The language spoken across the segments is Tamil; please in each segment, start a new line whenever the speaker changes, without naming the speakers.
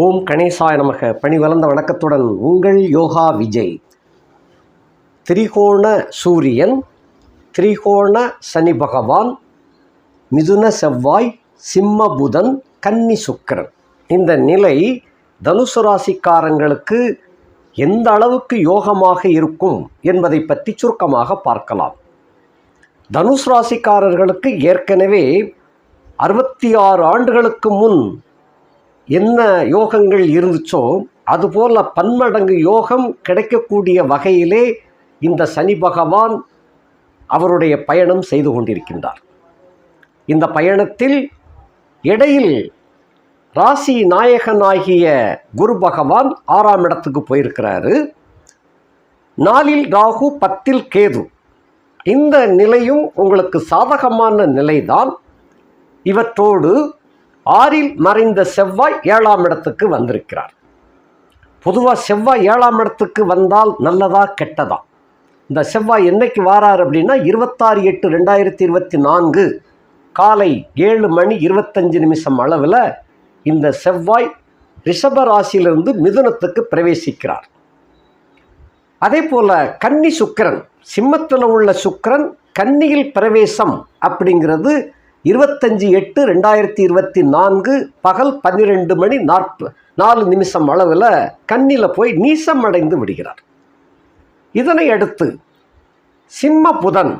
ஓம் கணேசாய நமக. பணி வளர்ந்த வணக்கத்துடன் உங்கள் யோகா விஜய். திரிகோண சூரியன் திரிகோண சனி பகவான் மிதுன செவ்வாய் சிம்ம புதன் கன்னி சுக்கிரன். இந்த நிலை தனுசு ராசிக்காரங்களுக்கு எந்த அளவுக்கு யோகமாக இருக்கும் என்பதை பற்றி சுருக்கமாக பார்க்கலாம். தனுஷ் ராசிக்காரர்களுக்கு ஏற்கனவே அறுபத்தி ஆறு ஆண்டுகளுக்கு முன் என்ன யோகங்கள் இருந்துச்சோ அதுபோல் பன்மடங்கு யோகம் கிடைக்கக்கூடிய வகையிலே இந்த சனி பகவான் அவருடைய பயணம் செய்து கொண்டிருக்கின்றார். இந்த பயணத்தில் இடையில் ராசி நாயகனாகிய குரு பகவான் ஆறாம் இடத்துக்கு போயிருக்கிறாரு. நாலில் ராகு பத்தில் கேது. இந்த நிலையும் உங்களுக்கு சாதகமான நிலைதான். இவற்றோடு ஆறில் மறைந்த செவ்வாய் ஏழாம் இடத்துக்கு வந்திருக்கிறார். பொதுவாக செவ்வாய் ஏழாம் இடத்துக்கு வந்தால் நல்லதா கெட்டதா? இந்த செவ்வாய் என்னைக்கு வாரார் அப்படின்னா இருபத்தாறு எட்டு ரெண்டாயிரத்தி இருபத்தி நான்கு காலை ஏழு மணி இருபத்தஞ்சு நிமிஷம் அளவில் இந்த செவ்வாய் ரிஷப ராசியிலிருந்து மிதுனத்துக்கு பிரவேசிக்கிறார். அதே போல் கன்னி சுக்கிரன் சிம்மத்தில் உள்ள சுக்கிரன் கன்னியில் பிரவேசம் அப்படிங்கிறது இருபத்தஞ்சி எட்டு ரெண்டாயிரத்தி இருபத்தி நான்கு பகல் பன்னிரெண்டு மணி நாற்ப நாலு நிமிஷம் அளவில் கண்ணில் போய் நீசம் அடைந்து விடுகிறார். இதனை அடுத்து சிம்ம புதன்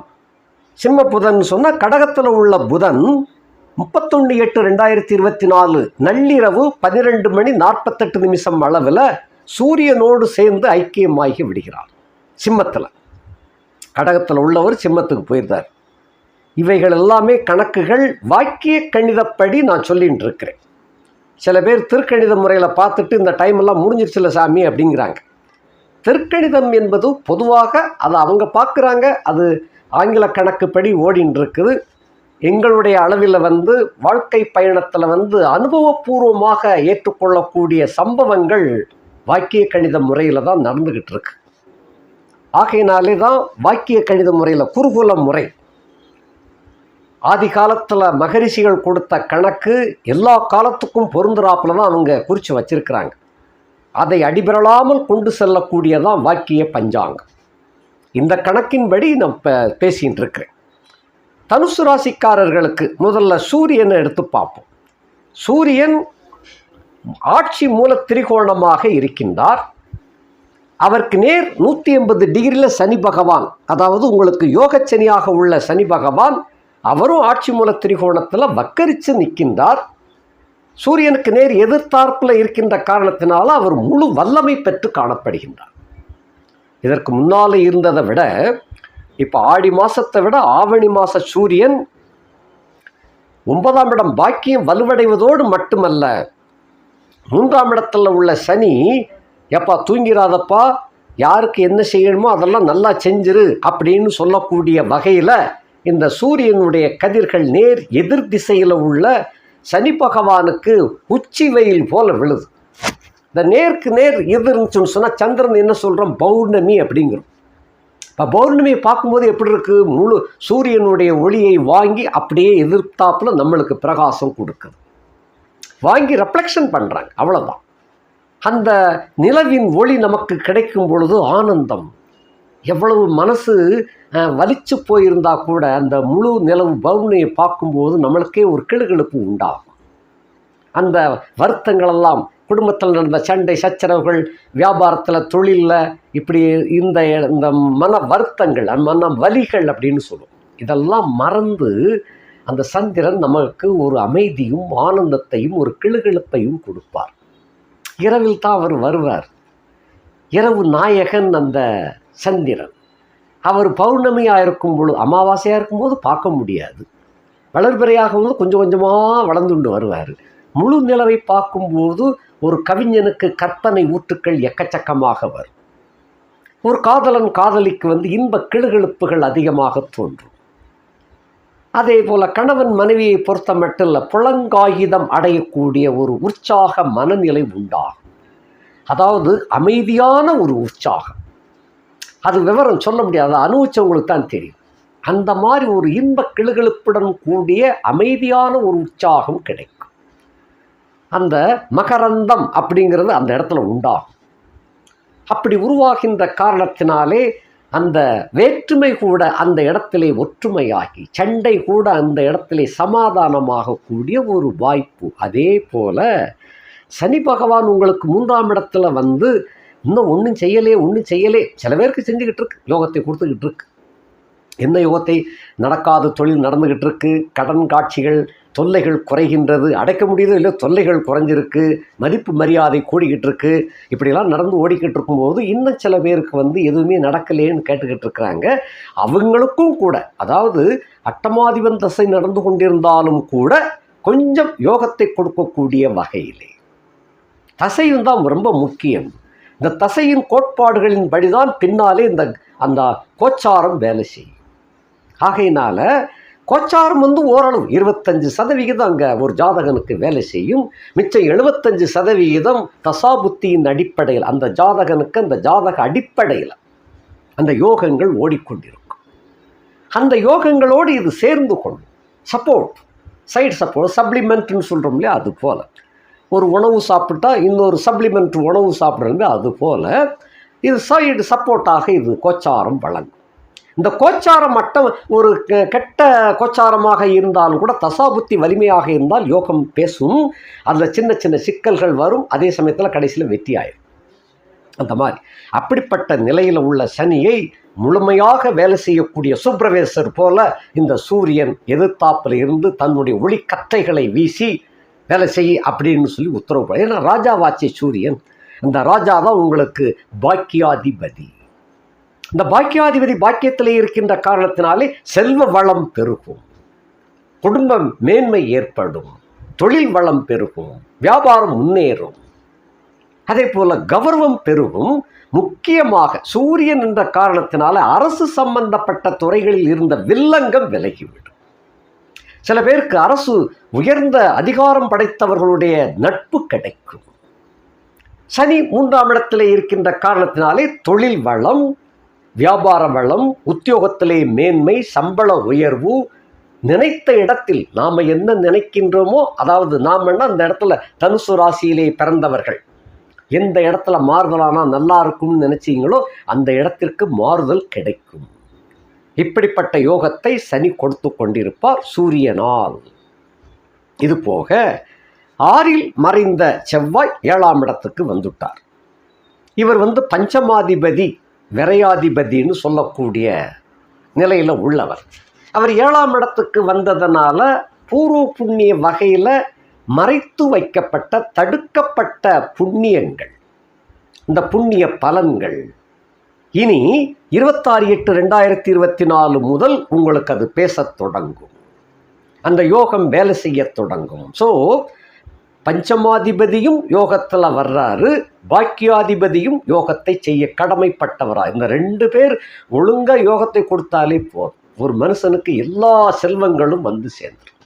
சிம்ம புதன் சொன்னால் கடகத்தில் உள்ள புதன் முப்பத்தொன்று எட்டு ரெண்டாயிரத்தி இருபத்தி நாலு நள்ளிரவு பன்னிரெண்டு மணி நாற்பத்தெட்டு நிமிஷம் அளவில் சூரியனோடு சேர்ந்து ஐக்கியமாகி விடுகிறார். சிம்மத்தில். கடகத்தில் உள்ளவர் சிம்மத்துக்கு போயிருந்தார். இவைகள் எல்லாமே கணக்குகள் வாக்கிய கணிதப்படி நான் சொல்லிகிட்டு இருக்கிறேன் சில பேர் திருக்கணித முறையில் பார்த்துட்டு இந்த டைம் எல்லாம் முடிஞ்சிருச்சுல சாமி அப்படிங்கிறாங்க. திருக்கணிதம் என்பது பொதுவாக அதை அவங்க பார்க்குறாங்க அது ஆங்கில கணக்குப்படி ஓடின்னு இருக்குது எங்களுடைய அளவில் வந்து வாழ்க்கை பயணத்தில் வந்து அனுபவபூர்வமாக ஏற்றுக்கொள்ளக்கூடிய சம்பவங்கள் வாக்கிய கணித முறையில் தான் நடந்துக்கிட்டு இருக்கு ஆகையினாலே தான் வாக்கிய கணித முறையில் குருகுல முறை ஆதி காலத்தில் மகரிஷிகள் கொடுத்த கணக்கு எல்லா காலத்துக்கும் பொருந்துறாப்புல தான் அவங்க குறித்து வச்சிருக்கிறாங்க. அதை அடிபெறலாமல் கொண்டு செல்லக்கூடியதான் வாக்கிய பஞ்சாங்கம். இந்த கணக்கின்படி நான் இப்போ பேசிகிட்டு இருக்கிறேன் தனுசு ராசிக்காரர்களுக்கு முதல்ல சூரியனை எடுத்து பார்ப்போம். சூரியன் ஆட்சி மூல திரிகோணமாக இருக்கின்றார். அவருக்கு நேர் நூற்றி எண்பது டிகிரியில் சனி பகவான் அதாவது உங்களுக்கு யோகச்சனியாக உள்ள சனி பகவான் அவரும் ஆட்சி மூல திரிகோணத்தில் வக்கரித்து நிற்கின்றார். சூரியனுக்கு நேர் எதிர்த்தார்ப்பில் இருக்கின்ற காரணத்தினால அவர் முழு வல்லமை பெற்று காணப்படுகின்றார். இதற்கு முன்னால் இருந்ததை விட இப்போ ஆடி மாதத்தை விட ஆவணி மாத சூரியன் ஒன்பதாம் இடம் பாக்கியம் வலுவடைவதோடு மட்டுமல்ல மூன்றாம் இடத்துல உள்ள சனி எப்பா தூங்கிறாதப்பா யாருக்கு என்ன செய்யணுமோ அதெல்லாம் நல்லா செஞ்சிரு அப்படின்னு சொல்லக்கூடிய வகையில் இந்த சூரியனுடைய கதிர்கள் நேர் எதிர் திசையில் உள்ள சனி பகவானுக்கு உச்சி வெயில் போல விழுது. இந்த நேருக்கு நேர் எதிர்ந்துச்சுன்னு சொன்னால் சந்திரன் என்ன சொல்கிறோம் பௌர்ணமி அப்படிங்கிறோம். இப்போ பௌர்ணமியை பார்க்கும்போது எப்படி இருக்குது முழு சூரியனுடைய ஒளியை வாங்கி அப்படியே எதிர்த்தாப்பில் நம்மளுக்கு பிரகாசம் கொடுக்குது. வாங்கி ரெஃப்ளெக்ஷன் பண்ணுறாங்க அவ்வளோதான் அந்த நிலவின் ஒளி நமக்கு கிடைக்கும் பொழுது ஆனந்தம். எவ்வளவு மனசு வலிச்சு போயிருந்தால் கூட அந்த முழு நிலவு பவுனையை பார்க்கும்போது நம்மளுக்கே ஒரு கிளுகிழுப்பு உண்டாகும். அந்த வருத்தங்களெல்லாம் குடும்பத்தில் நடந்த சண்டை சச்சரவுகள் வியாபாரத்தில் தொழிலில் இப்படி இந்த இந்த மன வருத்தங்கள் மன வலிகள் அப்படின்னு சொல்லுவோம். இதெல்லாம் மறந்து அந்த சந்திரன் நமக்கு ஒரு அமைதியும் ஆனந்தத்தையும் ஒரு கிளுகிழப்பையும் கொடுப்பார். இரவில் தான் அவர் வருவார். இரவு நாயகன் அந்த சந்திரன். அவர் பௌர்ணமியாக இருக்கும் பொழுது அமாவாசையாக இருக்கும்போது பார்க்க முடியாது. வளர்பிறையாகும் போது கொஞ்சம் கொஞ்சமாக வளர்ந்துண்டு வருவார். முழு நிலவை பார்க்கும்போது ஒரு கவிஞனுக்கு கற்பனை ஊற்றுக்கள் எக்கச்சக்கமாக வரும். ஒரு காதலன் காதலிக்கு வந்து இன்ப கிளுகிழுப்புகள் அதிகமாக தோன்றும். அதே போல் கணவன் மனைவியை பொறுத்த மட்டும் இல்லை புலங்காகிதம் அடையக்கூடிய ஒரு உற்சாக மனநிலை உண்டாகும். அதாவது அமைதியான ஒரு உற்சாகம். அது விவரம் சொல்ல முடியாது. அனுபவிச்சவங்களுக்கு தான் தெரியும். அந்த மாதிரி ஒரு இன்ப கிளுகிழுப்புடன் கூடிய அமைதியான ஒரு உற்சாகம் கிடைக்கும். அந்த மகரந்தம் அப்படிங்கிறது அந்த இடத்துல உண்டாகும். அப்படி உருவாகின்ற காரணத்தினாலே அந்த வேற்றுமை கூட அந்த இடத்திலே ஒற்றுமையாகி சண்டை கூட அந்த இடத்திலே சமாதானமாகக்கூடிய ஒரு வாய்ப்பு. அதே போல சனி பகவான் உங்களுக்கு மூன்றாம் இடத்துல வந்து இன்னும் ஒன்றும் செய்யலே ஒன்றும் செய்யலே. சில பேருக்கு செஞ்சுக்கிட்டு இருக்கு யோகத்தை கொடுத்துக்கிட்டு இருக்கு என்ன யோகத்தை நடக்காத தொழில் நடந்துக்கிட்டு இருக்கு கடன் காட்சிகள் தொல்லைகள் குறைகின்றது. அடைக்க முடியுதோ இல்லை தொல்லைகள் குறைஞ்சிருக்கு. மதிப்பு மரியாதை கூடிக்கிட்டு இருக்கு இப்படிலாம் நடந்து ஓடிக்கிட்டு இருக்கும்போது இன்னும் சில பேருக்கு வந்து எதுவுமே நடக்கலேன்னு கேட்டுக்கிட்டு இருக்கிறாங்க அவங்களுக்கும் கூட அதாவது அட்டமாதிபன் தசை நடந்து கொண்டிருந்தாலும் கூட கொஞ்சம் யோகத்தை கொடுக்கக்கூடிய வகையிலே. தசையும் தான் ரொம்ப முக்கியம். இந்த தசையின் கோட்பாடுகளின் படிதான் பின்னாலே இந்த அந்த கோச்சாரம் வேலை செய்யும். ஆகையினால கோச்சாரம் வந்து ஓரளவு இருபத்தஞ்சு சதவிகிதம் அங்கே ஒரு ஜாதகனுக்கு வேலை செய்யும். மிச்சம் எழுபத்தஞ்சு சதவிகிதம் தசாபுத்தியின் அடிப்படையில் அந்த ஜாதகனுக்கு அந்த ஜாதக அடிப்படையில் அந்த யோகங்கள் ஓடிக்கொண்டிருக்கும். அந்த யோகங்களோடு இது சேர்ந்து கொள்ளும். சப்போர்ட் சைடு சப்போர்ட் சப்ளிமெண்ட்னு சொல்கிறோம் இல்லையா? அது போல். ஒரு உணவு சாப்பிட்டா இன்னொரு சப்ளிமெண்ட் உணவு சாப்பிட்றது அது போல் இது சைடு சப்போர்ட்டாக இது கோச்சாரம் வழங்கும். இந்த கோச்சாரம் மட்டும் ஒரு கெ- கெட்ட கோச்சாரமாக இருந்தாலும் கூட தசாபுத்தி வலிமையாக இருந்தால் யோகம் பேசும். அதில் சின்ன சின்ன சிக்கல்கள் வரும். அதே சமயத்தில் கடைசியில் வெற்றி ஆயிடும் அந்த மாதிரி. அப்படிப்பட்ட நிலையில் உள்ள சனியை முழுமையாக வேலை செய்யக்கூடிய சுப்ரவேசர் போல இந்த சூரியன் எதிர்த்தாப்பில் இருந்து தன்னுடைய ஒளிக்கற்றைகளை வீசி வேலை செய் அப்படின்னு சொல்லி உத்தரவு போட ஏன்னா ராஜாவாச்சி சூரியன். அந்த ராஜா தான் உங்களுக்கு பாக்கியாதிபதி. இந்த பாக்கியாதிபதி பாக்கியத்தில் இருக்கின்ற காரணத்தினாலே செல்வ வளம் பெருகும். குடும்பம் மேன்மை ஏற்படும். தொழில் வளம் பெருகும். வியாபாரம் முன்னேறும். அதே போல கௌரவம் பெருகும். முக்கியமாக சூரியன் என்ற காரணத்தினால அரசு சம்பந்தப்பட்ட துறைகளில் இருந்த வில்லங்கம் விலகிவிடும். சில பேருக்கு அரசு உயர்ந்த அதிகாரம் படைத்தவர்களுடைய நட்பு கிடைக்கும். சனி மூன்றாம் இடத்திலே இருக்கின்ற காரணத்தினாலே தொழில் வளம் வியாபார வளம் உத்தியோகத்திலே மேன்மை சம்பள உயர்வு நினைத்த இடத்தில் நாம் என்ன நினைக்கின்றோமோ அதாவது நாமன்னா அந்த இடத்துல தனுசு ராசியிலே பிறந்தவர்கள் எந்த இடத்துல மாறுதலானா நல்லா இருக்கும்னு நினைச்சிங்களோ அந்த இடத்திற்கு மாறுதல் கிடைக்கும். இப்படிப்பட்ட யோகத்தை சனி கொடுத்து கொண்டிருப்பார் சூரியனால். இது போக ஆறில் மறைந்த செவ்வாய் ஏழாம் இடத்துக்கு வந்துட்டார். இவர் வந்து பஞ்சமாதிபதி விரையாதிபதினு சொல்லக்கூடிய நிலையில் உள்ளவர். அவர் ஏழாம் இடத்துக்கு வந்ததனால பூர்வ புண்ணிய வகையில் மறைத்து வைக்கப்பட்ட தடுக்கப்பட்ட புண்ணியங்கள். இந்த புண்ணிய பலன்கள் இனி இருபத்தாறு எட்டு ரெண்டாயிரத்தி இருபத்தி நாலு முதல் உங்களுக்கு அது பேசத் தொடங்கும். அந்த யோகம் வேலை செய்யத் தொடங்கும். ஸோ பஞ்சமாதிபதியும் யோகத்தில் வர்றாரு. பாக்கியாதிபதியும் யோகத்தை செய்ய கடமைப்பட்டவரா? இந்த ரெண்டு பேர் ஒழுங்காக யோகத்தை கொடுத்தாலே போதும். ஒரு மனுஷனுக்கு எல்லா செல்வங்களும் வந்து சேர்ந்துடும்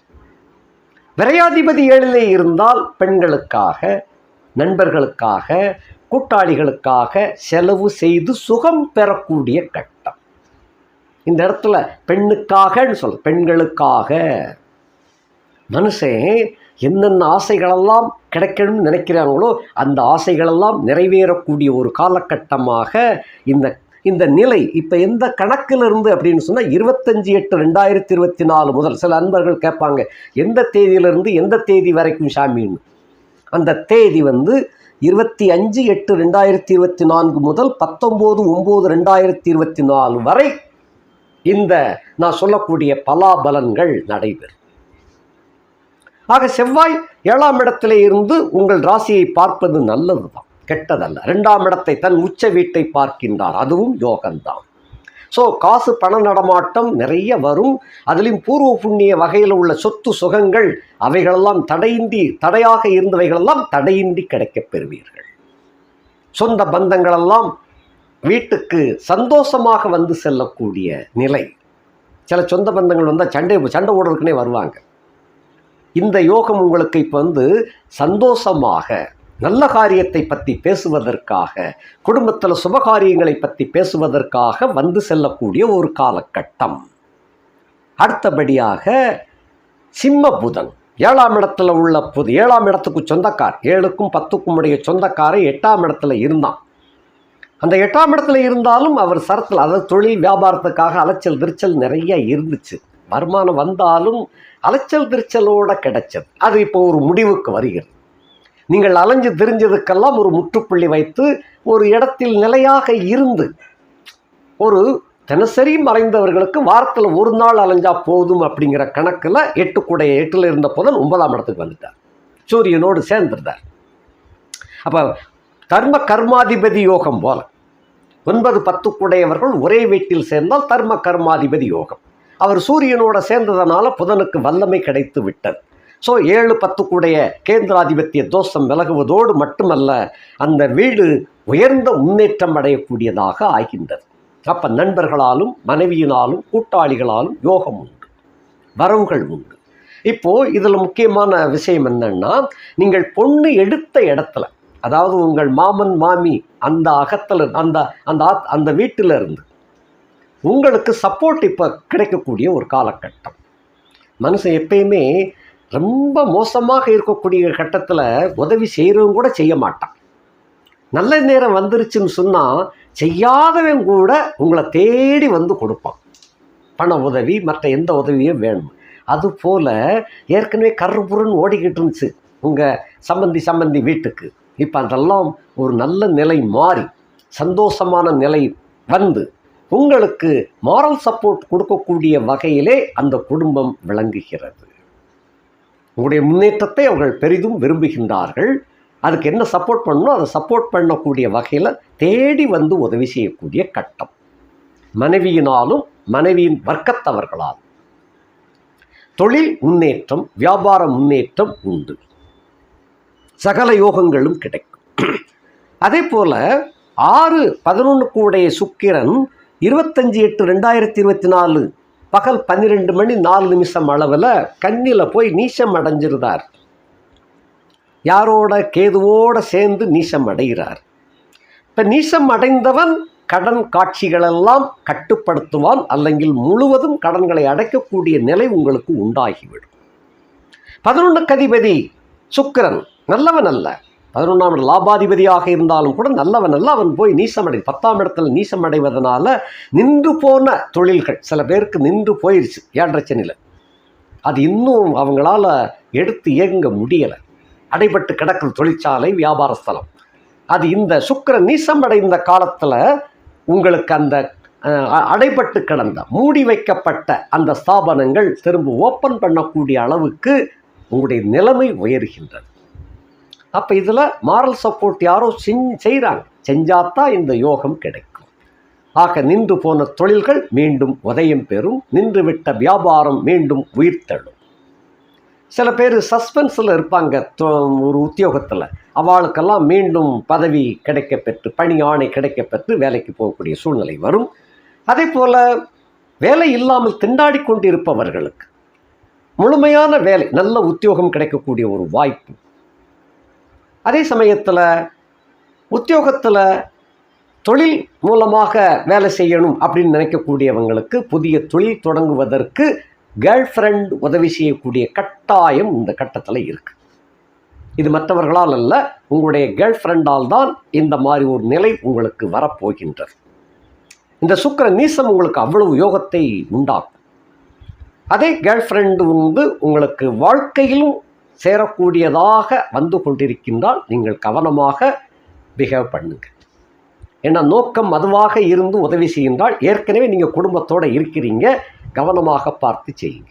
விரையாதிபதி ஏழிலே இருந்தால் பெண்களுக்காக நண்பர்களுக்காக கூட்டாளிகளுக்காக செலவு செய்து சுகம் பெறக்கூடிய கட்டம். இந்த இடத்துல பெண்ணுக்காகன்னு சொல்ல பெண்களுக்காக. மனுஷன் என்னென்ன ஆசைகளெல்லாம் கிடைக்கணும்னு நினைக்கிறாங்களோ அந்த ஆசைகளெல்லாம் நிறைவேறக்கூடிய ஒரு காலகட்டமாக இந்த இந்த நிலை இப்போ எந்த கணக்கில் இருந்து அப்படின்னு சொன்னால் இருபத்தஞ்சி எட்டு ரெண்டாயிரத்தி இருபத்தி நாலு முதல் சில அன்பர்கள் கேட்பாங்க எந்த தேதியிலிருந்து எந்த தேதி வரைக்கும் சாமின்னு? அந்த தேதி வந்து இருபத்தி அஞ்சு எட்டு ரெண்டாயிரத்தி இருபத்தி நான்கு முதல் பத்தொம்போது ஒம்பது ரெண்டாயிரத்தி இருபத்தி நாலு வரை இந்த நான் சொல்லக்கூடிய பலாபலன்கள் நடைபெறும். ஆக செவ்வாய் ஏழாம் இடத்திலே இருந்து உங்கள் ராசியை பார்ப்பது நல்லதுதான் கெட்டதல்ல. ரெண்டாம் இடத்தை தன் உச்ச வீட்டை பார்க்கின்றார் அதுவும் யோகம்தான். ஸோ காசு பண நடமாட்டம் நிறைய வரும். அதிலும் பூர்வ புண்ணிய வகையில் உள்ள சொத்து சுகங்கள் அவைகளெல்லாம் தடையின்றி தடையாக இருந்தவைகளெல்லாம் தடையின்றி கிடைக்கப் பெறுவீர்கள். சொந்த பந்தங்களெல்லாம் வீட்டுக்கு சந்தோஷமாக வந்து செல்லக்கூடிய நிலை. சில சொந்த பந்தங்கள் வந்தால் சண்டை சண்டை ஓடுறதுக்குனே வருவாங்க. இந்த யோகம் உங்களுக்கு இப்போ வந்து சந்தோஷமாக நல்ல காரியத்தை பற்றி பேசுவதற்காக குடும்பத்தில் சுபகாரியங்களை பற்றி பேசுவதற்காக வந்து செல்லக்கூடிய ஒரு காலகட்டம். அடுத்தபடியாக சிம்ம புதன். ஏழாம் இடத்துல உள்ள புது ஏழாம் இடத்துக்கு சொந்தக்கார். ஏழுக்கும் பத்துக்கும் உடைய சொந்தக்காரன் எட்டாம் இடத்துல இருந்தான். அந்த எட்டாம் இடத்துல இருந்தாலும் அவர் சரத்தில் அதாவது தொழில் வியாபாரத்துக்காக அலைச்சல் திருச்சல் நிறைய இருந்துச்சு. வருமானம் வந்தாலும் அலைச்சல் திருச்சலோடு கிடைச்சது. அது இப்போ ஒரு முடிவுக்கு வருகிறது. நீங்கள் அலைஞ்சு தெரிஞ்சதுக்கெல்லாம் ஒரு முற்றுப்புள்ளி வைத்து ஒரு இடத்தில் நிலையாக இருந்து ஒரு தினசரி மறைந்தவர்களுக்கு வாரத்தில் ஒரு நாள் அலைஞ்சா போதும் அப்படிங்கிற கணக்கில் எட்டுக்குடைய எட்டில் இருந்த புதன் ஒன்பதாம் இடத்துக்கு வந்துட்டார். சூரியனோடு சேர்ந்துருந்தார். அப்போ தர்ம கர்மாதிபதி யோகம் போல. ஒன்பது பத்துக்குடையவர்கள் ஒரே வீட்டில் சேர்ந்தால் தர்ம கர்மாதிபதி யோகம். அவர் சூரியனோட சேர்ந்ததனால புதனுக்கு வல்லமை கிடைத்து விட்டது. ஸோ ஏழு பத்துக்குடைய கேந்திராதிபத்திய தோஷம் விலகுவதோடு மட்டுமல்ல அந்த வீடு உயர்ந்த முன்னேற்றம் அடையக்கூடியதாக ஆகின்றது. அப்போ நண்பர்களாலும் மனைவியினாலும் கூட்டாளிகளாலும் யோகம் உண்டு வரவுகள் உண்டு. இப்போது இதில் முக்கியமான விஷயம் என்னன்னா நீங்கள் பொண்ணு எடுத்த இடத்துல அதாவது உங்கள் மாமன் மாமி அந்த அகத்தில் அந்த அந்த ஆத்- அந்த வீட்டில் இருந்து உங்களுக்கு சப்போர்ட் இப்போ கிடைக்கக்கூடிய ஒரு காலகட்டம். மனுஷன் எப்பயுமே ரொம்ப மோசமாக இருக்கக்கூடிய கட்டத்தில் உதவி செய்கிறவங்க கூட செய்ய மாட்டான். நல்ல நேரம் வந்துருச்சுன்னு சொன்னால் செய்யாதவன் கூட உங்களை தேடி வந்து கொடுப்பான். பண உதவி மற்ற எந்த உதவியும் வேணும். அதுபோல் ஏற்கனவே கருப்புறன்னு ஓடிக்கிட்டு இருந்துச்சு உங்கள் சம்பந்தி சம்பந்தி வீட்டுக்கு. இப்போ அதெல்லாம் ஒரு நல்ல நிலை மாறி சந்தோஷமான நிலை வந்து உங்களுக்கு மாரல் சப்போர்ட் கொடுக்கக்கூடிய வகையிலே அந்த குடும்பம் விளங்குகிறது. உங்களுடைய முன்னேற்றத்தை அவர்கள் பெரிதும் விரும்புகின்றார்கள். அதுக்கு என்ன சப்போர்ட் பண்ணணும் அதை சப்போர்ட் பண்ணக்கூடிய வகையில் தேடி வந்து உதவி செய்யக்கூடிய கட்டம். மனைவியினாலும் மனைவியின் வர்க்கத்தவர்களால். தொழில் முன்னேற்றம் வியாபார முன்னேற்றம் உண்டு. சகல யோகங்களும் கிடைக்கும். அதே போல ஆறு பதினொன்று கூடைய சுக்கிரன் இருபத்தஞ்சி எட்டு ரெண்டாயிரத்தி இருபத்தி நாலு பகல் பன்னிரெண்டு மணி நாலு நிமிஷம் அளவில் கன்னியில் போய் நீச்சம் அடைஞ்சிருந்தார். யாரோட கேதுவோட சேர்ந்து நீசம் அடைகிறார்? இப்போ நீசம் அடைந்தவன் கடன் காட்சிகளெல்லாம் கட்டுப்படுத்துவான் அல்லங்கில் முழுவதும் கடன்களை அடைக்கக்கூடிய நிலை உங்களுக்கு உண்டாகிவிடும். பதினொன்று கதிபதி சுக்கரன் நல்லவன் அல்ல. பதினொன்றாம் இடம் லாபாதிபதியாக இருந்தாலும் கூட நல்லவன் நல்லவன் அவன் போய் நீசமடை பத்தாம் இடத்துல நீசம் அடைவதனால நின்று போன தொழில்கள் சில பேருக்கு நின்று போயிருச்சு ஏழரச்சனில் அது இன்னும் அவங்களால எடுத்து இயங்க முடியலை. அடைபட்டு கிடக்குது தொழிற்சாலை வியாபார ஸ்தலம். அது இந்த சுக்கர நீசம் அடைந்த காலத்தில் உங்களுக்கு அந்த அடைபட்டு கிடந்த மூடி வைக்கப்பட்ட அந்த ஸ்தாபனங்கள் திரும்ப ஓப்பன் பண்ணக்கூடிய அளவுக்கு உங்களுடைய நிலைமை உயர்கின்றது. அப்போ இதில் மாரல் சப்போர்ட் யாரோ செய்கிறாங்க செஞ்சாதான் இந்த யோகம் கிடைக்கும். ஆக நின்று போன தொழில்கள் மீண்டும் உதயம் பெறும். நின்றுவிட்ட வியாபாரம் மீண்டும் உயிர்த்தெழும் சில பேர் சஸ்பென்ஸில் இருப்பாங்க தொ- ஒரு உத்தியோகத்தில். அவளுக்கெல்லாம் மீண்டும் பதவி கிடைக்கப்பெற்று பணி ஆணை கிடைக்கப்பெற்று வேலைக்கு போகக்கூடிய சூழ்நிலை வரும். அதே போல் வேலை இல்லாமல் திண்டாடி கொண்டிருப்பவர்களுக்கு முழுமையான வேலை நல்ல உத்தியோகம் கிடைக்கக்கூடிய ஒரு வாய்ப்பு அதே சமயத்தில் உத்தியோகத்தில் தொழில் மூலமாக வேலை செய்யணும் அப்படின்னு நினைக்கக்கூடியவங்களுக்கு புதிய தொழில் தொடங்குவதற்கு கேர்ள் ஃப்ரெண்ட் உதவி செய்யக்கூடிய கட்டாயம் இந்த கட்டத்தில் இருக்குது இது மற்றவர்களால் அல்ல உங்களுடைய கேர்ள் ஃப்ரெண்டால் தான் இந்த மாதிரி ஒரு நிலை உங்களுக்கு வரப்போகின்றது. இந்த சுக்கிர நீசம் உங்களுக்கு அவ்வளவு யோகத்தை உண்டாக்கும். அதே கேர்ள் ஃப்ரெண்டு வந்து உங்களுக்கு வாழ்க்கையிலும் சேரக்கூடியதாக வந்து கொண்டிருக்கின்றால் நீங்கள் கவனமாக பிஹேவ் பண்ணுங்கள். ஏன்னா நோக்கம் அதுவாக இருந்து உதவி செய்கின்றால் ஏற்கனவே நீங்கள் குடும்பத்தோடு இருக்கிறீங்க கவனமாக பார்த்து செய்யுங்க.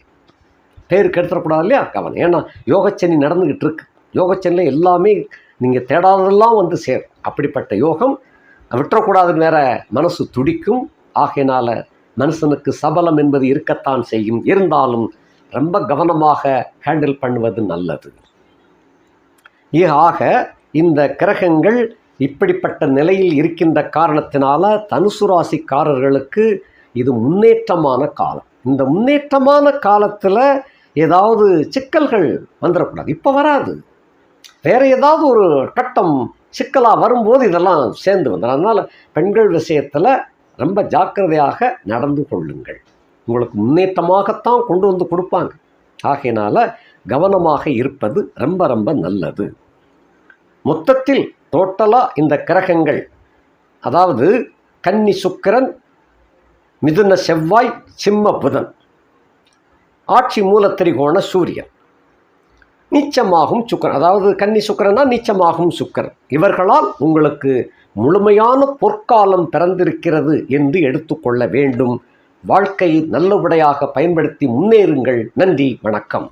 பேருக்கு கெடுத்துடக்கூடாது இல்லையா? கவனம். ஏன்னா யோகச்சனி நடந்துக்கிட்டு இருக்கு யோகச்சனியில் எல்லாமே நீங்கள் தேடாததெல்லாம் வந்து சேரும். அப்படிப்பட்ட யோகம் விட்டுறக்கூடாதுன்னு வேற மனசு துடிக்கும். ஆகையினால மனுஷனுக்கு சபலம் என்பது இருக்கத்தான் செய்யும். இருந்தாலும் ரொம்ப கவனமாக ஹேண்டில் பண்ணுவது நல்லது. ஆக இந்த கிரகங்கள் இப்படிப்பட்ட நிலையில் இருக்கின்ற காரணத்தினால தனுசு ராசிக்காரர்களுக்கு இது முன்னேற்றமான காலம். இந்த முன்னேற்றமான காலத்தில் ஏதாவது சிக்கல்கள் வந்துடக்கூடாது இப்போ வராது. வேற ஏதாவது ஒரு கட்டம் சிக்கலாக வரும்போது இதெல்லாம் சேர்ந்து வந்துடும் அதனால் பெண்கள் விஷயத்தில் ரொம்ப ஜாக்கிரதையாக நடந்து கொள்ளுங்கள். உங்களுக்கு முன்னேற்றமாகத்தான் கொண்டு வந்து கொடுப்பாங்க. ஆகையினால் கவனமாக இருப்பது ரொம்ப ரொம்ப நல்லது. மொத்தத்தில் டோட்டலாக இந்த கிரகங்கள் அதாவது கன்னி சுக்கிரன் மிதுன செவ்வாய் சிம்ம புதன் ஆட்சி மூலத்திரிகோண சூரியன் நீச்சமாகும் சுக்கரன் அதாவது கன்னி சுக்கரனா நீச்சமாகும் சுக்கரன். இவர்களால் உங்களுக்கு முழுமையான பொற்காலம் பிறந்திருக்கிறது என்று எடுத்துக்கொள்ள வேண்டும். வாழ்க்கையை நல்லபடியாக பயன்படுத்தி முன்னேறுங்கள். நன்றி வணக்கம்.